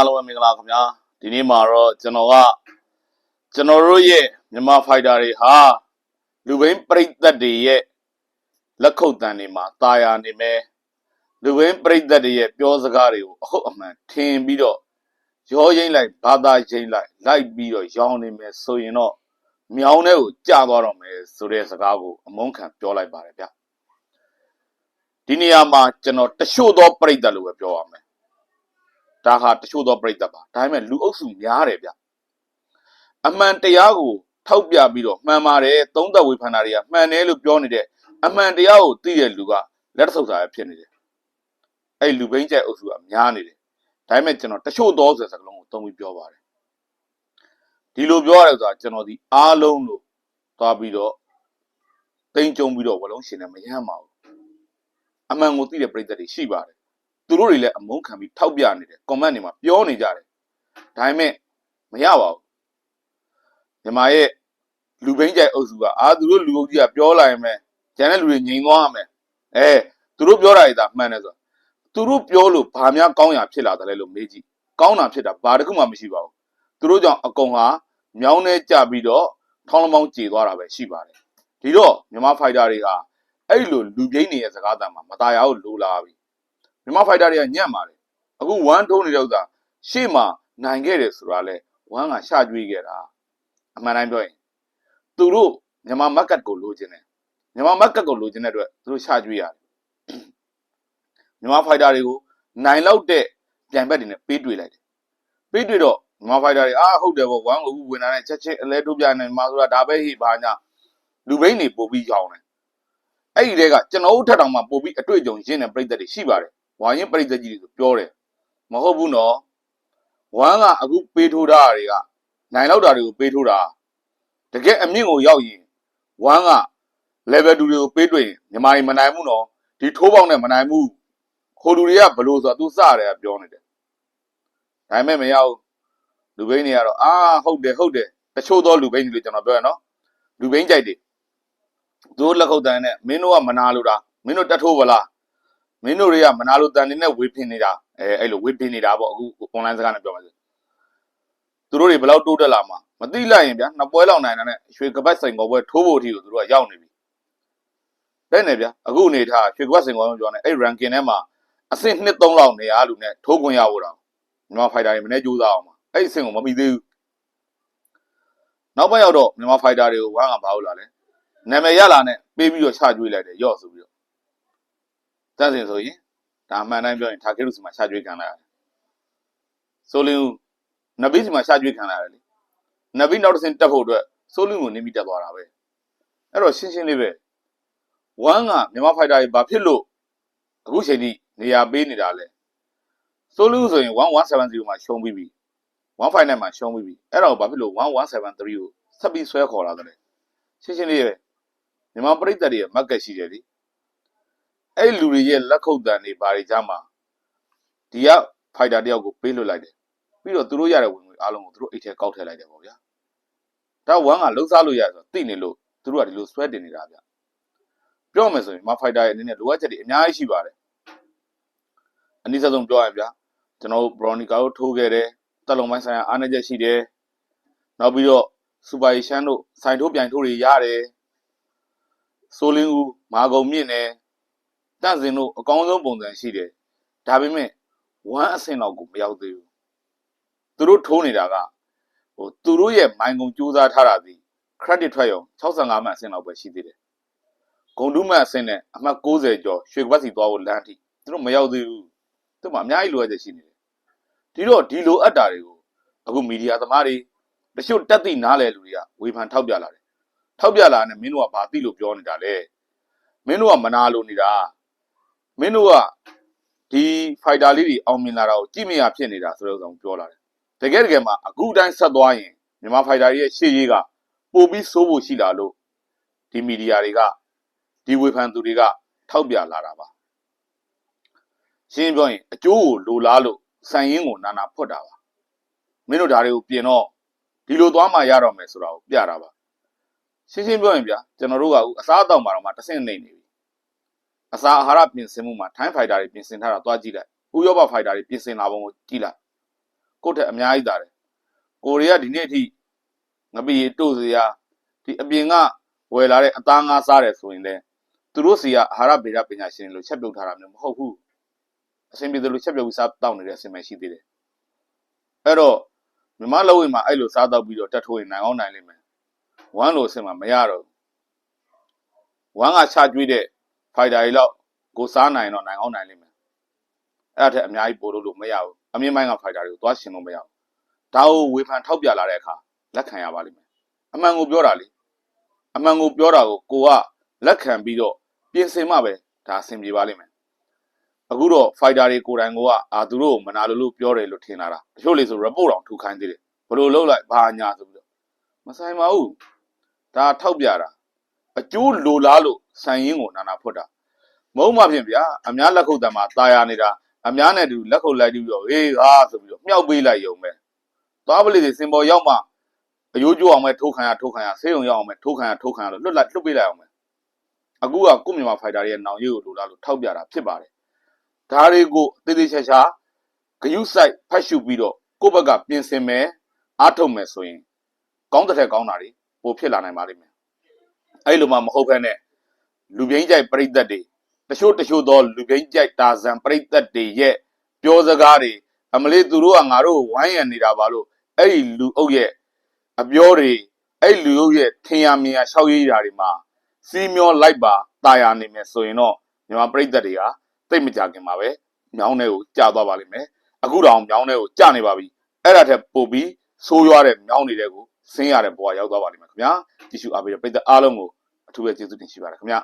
အားလုံးပဲမင်္ဂလာခင်ဗျာဒီနေ့မှာတော့ကျွန်တော်ကကျွန်တော်တို့ရဲ့မြန်မာဖိုက်တာတွေဟာလူဘင်းပြိသက်တွေရဲ့လက်ခုပ်တန်တွေမှာတာယာနေမယ်လူဘင်းပြိသက်တွေရဲ့ပြောစကားတွေကိုအဟုတ်အမှန်ထင်ပြီးတော့ရောရိမ့်လိုက်ဘာသာရိမ့်လိုက်လိုက်ပြီးတော့ရောင်းနေမယ်ဆိုရင်တော့မြောင်းတဲ့ကိုကြာသွားတော့မယ်ဆိုတဲ့စကားကိုအမုန်းခံပြောလိုက်ပါတယ်ဗျဒီနေရာမှာကျွန်တော်တချို့သောပြိသက်လို့ပဲပြောရမယ် ဒါဟာတချို့သောပြိတ္တပါဒါပေမဲ့လူအုပ်စုများတယ်ဗျအမှန်တရားကိုထောက်ပြပြီးတော့မှန်ပါတယ်သုံးသက်ဝေဖန်တာတွေကမှန်တယ်လို့ပြောနေတဲ့အမှန်တရားကိုသိတဲ့လူကလက်တဆုပ်စာပဲဖြစ်နေတယ်အဲ့လူဘိန်းကျဲအုပ်စုကများနေတယ်ဒါပေမဲ့ကျွန်တော်တချို့သောဆိုတဲ့စကားလုံးကိုသုံးပြီးပြောပါတယ်ဒီလိုပြောရတယ်ဆိုတာကျွန်တော်ဒီအားလုံးလို့သွားပြီးတော့တိမ်ကြုံပြီးတော့ဝလုံးရှင်နဲ့မရမ်းပါဘူးအမှန်ကိုသိတဲ့ပြိတ္တတွေရှိပါတယ် သူတို့တွေလည်းအမုန်းခံပြီးထောက်ပြနေတယ် comment တွေမှာပြောနေကြတယ်ဒါပေမဲ့မရပါဘူးမြန်မာရဲ့လူဘိန်းကြိုက်အုပ်စုကအာသူတို့လူအုပ်ကြီးကပြောလိုက်ရင်ပဲကျန်တဲ့လူတွေငြိမ်သွားရမယ်အဲသူတို့ပြောတာတွေဒါမှန်တယ်ဆိုတော့သူတို့ပြောလို့ဘာများကောင်းရာဖြစ်လာတယ်လဲလို့မေးကြည့်ကောင်းတာဖြစ်တာဘာတစ်ခုမှမရှိပါဘူးသူတို့ကြောင့်အကုန်ဟာမြောင်းနေကြပြီးတော့ထောင်းလမောင်းကြေသွားတာပဲရှိပါတယ်ဒီတော့မြန်မာဖိုက်တာတွေဟာအဲ့လိုလူပြိန်းနေရဲ့စကားတမ်းမှာမตายရအောင်လိုလာပြီ မြန်မာဖိုက်တာတွေကညံ့ပါတယ်အခု1ထိုးနေတဲ့ဥစ္စာရှေ့မှာနိုင်ခဲ့တယ်ဆိုတာလဲ1ကရှာကြွေးခဲ့တာအမှန်တိုင်းပြောရင်သူတို့မြန်မာမက်ကတ်ကိုလိုချင်တယ်မြန်မာမက်ကတ်ကိုလိုချင်တဲ့အတွက်သူတို့ရှာကြွေးရတယ်မြန်မာဖိုက်တာတွေကိုနိုင်လောက်တဲ့ပြန်ဘက်တွေနဲ့ပေးတွေ့လိုက်တယ်ပေးတွေ့တော့မြန်မာဖိုက်တာတွေအာဟုတ်တယ်ပေါ့1ကိုအခုဝင်လာတဲ့ချက်ချင်းအလဲတို့ပြနေမှာဆိုတာဒါပဲဟိဘာညာလူဘိန်းတွေပို့ပြီးရောင်းတယ်အဲ့ဒီတဲကကျွန်တော်တို့ထက်တောင်မှပို့ပြီးအတွေ့အကြုံရင်းတဲ့ပြိတ္တတွေရှိပါတယ် ဝါရင်ပြိတ္တကြီးတွေဆိုပြောတယ်မဟုတ်ဘူးနော်ဝမ်းကအခုပေးထိုးတာတွေကနိုင်လောက်တာတွေကိုပေးထိုးတာတကယ်အမြင့်ကိုရောက်ရင်ဝမ်းက level 2တွေကိုပေးတွေ့ရင်မြန်မာပြည်မနိုင်ဘူးနော်ဒီထိုးပေါက်နဲ့မနိုင်ဘူးခိုလူတွေကဘလို့ဆိုတော့ तू စတယ်ကပြောနေတယ်ဒါပေမဲ့မရဘူးလူဘိန်းတွေကတော့အာဟုတ်တယ်ဟုတ်တယ်တချို့သောလူဘိန်းတွေလို့ကျွန်တော်ပြောရနော်လူဘိန်းကြိုက်တယ်သူတို့လက်ခုပ်တန်းနဲ့မင်းတို့ကမနာလို့တာမင်းတို့တက်ထိုးပါလား မင်းတို့တွေကမနာလိုတန်နေနဲ့ဝေဖင်နေတာအဲအဲ့လိုဝေဖင်နေတာပေါ့အခု online စကားနဲ့ပြောမှဆိုသူတို့တွေဘယ်လောက်တိုးတက်လာမှာမသိလိုက်ရင်ဗျာနှစ်ပွဲလောက်နိုင်တာနဲ့ရွှေကပတ်စိန်ကောပွဲထိုးဖို့အထိကိုသူတို့ကရောက်နေပြီတဲ့နေဗျာအခုအနေထားရွှေကပတ်စိန်ကောပြောနေအဲ့ ranking ထဲမှာအဆင့်2 3လောက်နေရလူနဲ့ထိုးခွင့်ရဖို့တော့မြန်မာဖိုက်တာတွေမနေ့ကြိုးစားအောင်ပါအဲ့အဆင့်ကိုမပြီးသေးဘူးနောက်ပိုင်းရောက်တော့မြန်မာဖိုက်တာတွေကိုဝမ်းကဘာလို့လာလဲနာမည်ရလာနဲ့ပေးပြီးတော့ချကြွေးလိုက်တယ်ရော့ဆိုပြီးတော့ တန့်စင်ဆိုရင်ဒါအမှန်တိုင်းပြောရင်ထာကေရုစီမှာရှာကြွေးခံလာရတယ်ဆိုလင်းဦးနဗီစီမှာရှာကြွေးခံလာရတယ်လေနဗီနောက်တစ်ဆင့်တက်ဖို့အတွက်ဆိုလင်းကိုနေပြီးတက်သွားတာပဲအဲ့တော့ရှင်းရှင်းလေးပဲဝမ်ကမြန်မာဖိုက်တာကြီးဘာဖြစ်လို့အခုချိန်ထိနေရာပေးနေတာလဲဆိုလင်းဦးဆိုရင်1170မှာရှုံးပြီးပြီ159မှာရှုံးပြီးပြီအဲ့တော့ဘာဖြစ်လို့1173ကိုဆက်ပြီးဆွဲခေါ်လာတယ်ရှင်းရှင်းလေးပဲမြန်မာပြည်သက်တွေရဲ့မက်ကက်ရှိတယ်လေ အဲ့လူတွေရဲ့လက်ခုပ်တန်တွေဘာတွေကြမှာဒီကဖိုက်တာတယောက်ကိုပေးလွတ်လိုက်တယ်ပြီးတော့သူတို့ရတဲ့ဝင်ငွေအားလုံးကိုသူတို့အိတ်ထဲကောက်ထည့်လိုက်တယ်ပေါ့ဗျာဒါဝမ်ကလှုပ်ရှားလို့ရဆိုတော့သိနေလို့သူတို့ကဒီလိုဆွဲတင်နေတာဗျပြောမယ်ဆိုရင်မဖိုက်တာရဲ့အနေနဲ့လိုအပ်ချက်တွေအများကြီးရှိပါတယ်အနည်းဆုံးပြောရရင်ဗျာကျွန်တော်တို့ဘရော်နီကာကိုထိုးခဲ့တယ်တက်လုံးပိုင်းဆိုင်ရာအားနည်းချက်ရှိတယ်နောက်ပြီးတော့စူပါရီရှန်တို့စိုင်ထိုးပြိုင်ထိုးတွေရတယ်ဆိုလင်းဦးမာကုံမြင့်တယ် တန့်စင်တို့အကောင်းဆုံးပုံစံရှိတယ်ဒါပေမဲ့ဝမ်းအဆင့်လောက်ကိုမရောက်သေးဘူးသူတို့ထိုးနေတာကဟိုသူတို့ရဲ့မိုင်ကုန်စူးစမ်းထားတာဒီ credit ထွက်ရုံ65မှတ်အဆင့်လောက်ပဲရှိသေးတယ်ဂုံတုမှတ်အဆင့်နဲ့အမှတ်60ကျော်ရွှေကပတ်စီသွားဖို့လမ်းထိသူတို့မရောက်သေးဘူးသူမှအများကြီးလိုအပ်ချက်ရှိနေတယ်ဒီတော့ဒီလိုအပ်တာတွေကိုအခုမီဒီယာသမားတွေတချို့တက်သိနားလဲလူတွေကဝေဖန်ထောက်ပြလာတယ်ထောက်ပြလာတယ်မင်းတို့ကဘာသိလို့ပြောနေတာလဲမင်းတို့ကမနာလိုနေတာ မင်းတို့ကဒီဖိုက်တာလေးတွေအောင်မြင်လာတာကိုကြည့်မရဖြစ်နေတာဆိုတဲ့ဥစ္စာကိုပြောလာတယ်တကယ်တကယ်မှာအခုတိုင်းဆက်သွားရင်မြန်မာဖိုက်တာတွေရဲ့ရှေ့ရေးကပို့ပြီးစိုးဖို့ရှိလာလို့ဒီမီဒီယာတွေကဒီဝေဖန်သူတွေကထောက်ပြလာတာပါရှင်းပြောရင်အကျိုးကိုလိုလားလို့စံရင်းကိုနာနာဖွက်တာပါမင်းတို့ဒါတွေကိုပြင်တော့ဒီလိုသွားမှရတော့မယ်ဆိုတာကိုပြတာပါရှင်းရှင်းပြောရင်ဗျာကျွန်တော်တို့ကအခုအစားအသောက်မှာတော့မှတစ်ဆင့်နေနေပြီ အစာအာဟာရပြင်ဆင်မှုမှာထိုင်းဖိုက်တာတွေပြင်ဆင်ထားတာသွားကြည့်လိုက်ဥရောပဖိုက်တာတွေပြင်ဆင်လာပုံကိုကြည့်လိုက်ကိုယ့်ထက်အများကြီးတာတယ်ကိုရီးယားဒီနေ့အထိငပိရီတို့စရာဒီအပြင်ကဝယ်လာတဲ့အသားငါးစားတယ်ဆိုရင်လည်းသူတို့စီကအာဟာရဗေဒပညာရှင်တွေလို့ချက်ပြုတ်ထားတာမျိုးမဟုတ်ဘူးအဆင်ပြေတယ်လို့ချက်ပြုတ်ပြီးစားတောက်နေတဲ့အဆင်မရှိသေးတယ်အဲ့တော့မြမလက်ဝိမှာအဲ့လိုစားတောက်ပြီးတော့တက်ထိုးရင်နိုင်အောင်နိုင်လိမ့်မယ်ဝမ်းလို့အဆင်မှာမရတော့ဘူးဝမ်းကချကျွေးတဲ့ ဖိုက်တာကြီးလောက်ကိုစားနိုင်တော့နိုင်အောင်နိုင်လိမ့်မယ်အဲ့ဒါထက်အများကြီးပို့လို့လို့မရဘူးအမြင့်ပိုင်းကဖိုက်တာတွေကိုသွားရှင်လို့မရဘူးဒါကိုဝေဖန်ထောက်ပြလာတဲ့အခါလက်ခံရပါလိမ့်မယ်အမှန်ကိုပြောတာလေအမှန်ကိုပြောတာကိုကိုကလက်ခံပြီးတော့ပြင်ဆင်မှပဲဒါအဆင်ပြေပါလိမ့်မယ်အခုတော့ fighter တွေကိုယ်တိုင်ကအာသူတို့ကိုမနာလို့လို့ပြောတယ်လို့ထင်လာတာတချို့လေဆို report တောင်ထူခိုင်းသေးတယ်ဘယ်လိုလုပ်လိုက်ဘာညာဆိုပြီးတော့မဆိုင်ပါဘူးဒါထောက်ပြတာ အကျိုးလိုလားလို့ဆိုင်ရင်ကိုနာနာဖွတ်တာမဟုတ်မှဖြင့်ဗျာအများလက်ခုပ်တံမှာตายရနေတာအများနဲ့တူလက်ခုပ်လိုက်ပြီးတော့ဟေးဟာဆိုပြီးတော့မြှောက်ပေးလိုက်ရုံပဲသွားပလိစီစင်ပေါ်ရောက်မှအယိုးကျိုးအောင်ပဲထိုးခံရထိုးခံရဆေးရုံရောက်အောင်ပဲထိုးခံရထိုးခံရလို့လွတ်လိုက်လွတ်ပေးလိုက်အောင်ပဲအခုကကိုမြန်မာဖိုက်တာတွေရဲ့နောင်ရည်ကိုလိုလားလို့ထောက်ပြတာဖြစ်ပါတယ်ဒါတွေကိုတေးသေးချာချာဂယုစိုက်ဖတ်ရှုပြီးတော့ကိုယ့်ဘက်ကပြင်ဆင်မယ်အားထုတ်မယ်ဆိုရင်ကောင်းတဲ့ထက်ကောင်းတာတွေပိုဖြစ်လာနိုင်ပါလိမ့်မယ် အဲ့လိုမှမဟုတ်ဘဲနဲ့လူပြိုင်းကြိုက်ပြိသက်တွေတချို့တချို့သောလူပြိုင်းကြိုက်တာဇံပြိသက်တွေရဲ့ပြောစကားတွေအမလေးသူတို့ကငါတို့ဝိုင်းရံနေတာပါလို့အဲ့ဒီလူအုပ်ရဲ့အပြောတွေအဲ့လူအုပ်ရဲ့ထင်ရမြင်ရရှောက်ရည်ဓာတွေမှာစီမျောလိုက်ပါတာယာနေမယ်ဆိုရင်တော့မြန်မာပြိသက်တွေကတိတ်မကြခင်ပါပဲမြောင်းတဲ့ကိုကြာသွားပါလိမ့်မယ်အခုတောင်မြောင်းတဲ့ကိုကြာနေပါပြီအဲ့ဒါထက်ပိုပြီးဆိုးရွားတဲ့မြောင်းနေတဲ့ကို ဆင်းရတဲ့ဘဝရောက်သွားပါလိမ့်မယ်ခင်ဗျာကြည့်ရှုအားပေးတဲ့ပြိသက်အားလုံးကိုအထူးပဲကျေးဇူးတင်ရှိပါတယ်ခင်ဗျာ